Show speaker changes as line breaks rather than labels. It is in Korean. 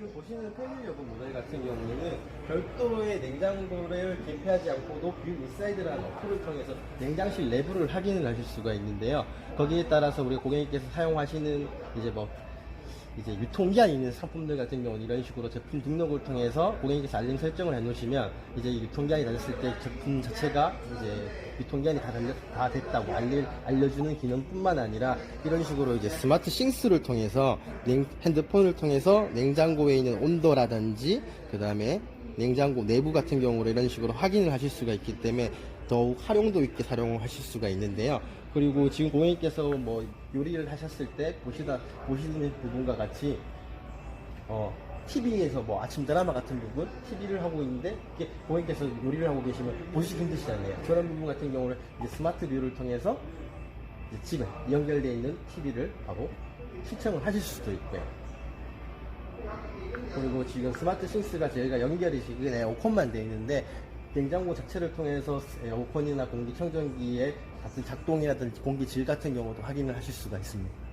지금 보시는 패밀리 여고 모델 같은 경우에는 별도의 냉장고를 개폐하지 않고도 뷰 인사이드라는 어플을 통해서 냉장실 내부를 확인을 하실 수가 있는데요. 거기에 따라서 우리 고객님께서 사용하시는 이제 뭐 이제 유통기한 있는 상품들 같은 경우는 이런 식으로 제품 등록을 통해서 고객님께서 알림 설정을 해놓으시면 이제 이 유통기한이 다 됐을 때 제품 자체가 이제 유통기한이 다, 달려, 다 됐다고 알릴, 알려주는 기능뿐만 아니라 이런 식으로 이제 스마트 싱스를 통해서 냉- 핸드폰을 통해서 냉장고에 있는 온도라든지 그 다음에 냉장고 내부 같은 경우로 이런 식으로 확인을 하실 수가 있기 때문에 더욱 활용도 있게 사용을 하실 수가 있는데요. 그리고 지금 고객님께서 뭐 요리를 하셨을 때 보시다 보시는 부분과 같이 어 TV에서 뭐 아침 드라마 같은 부분 TV를 하고 있는데 이게 고객님께서 요리를 하고 계시면 보시기 힘드시잖아요. 그런 부분 같은 경우는 스마트 뷰를 통해서 집에 연결되어 있는 TV를 바로 시청을 하실 수도 있고요. 그리고 지금 스마트 싱스가 저희가 연결이 지금 에어컨만 되어 있는데 냉장고 자체를 통해서 에어컨이나 공기청정기의 같은 작동이라든지 공기 질 같은 경우도 확인을 하실 수가 있습니다.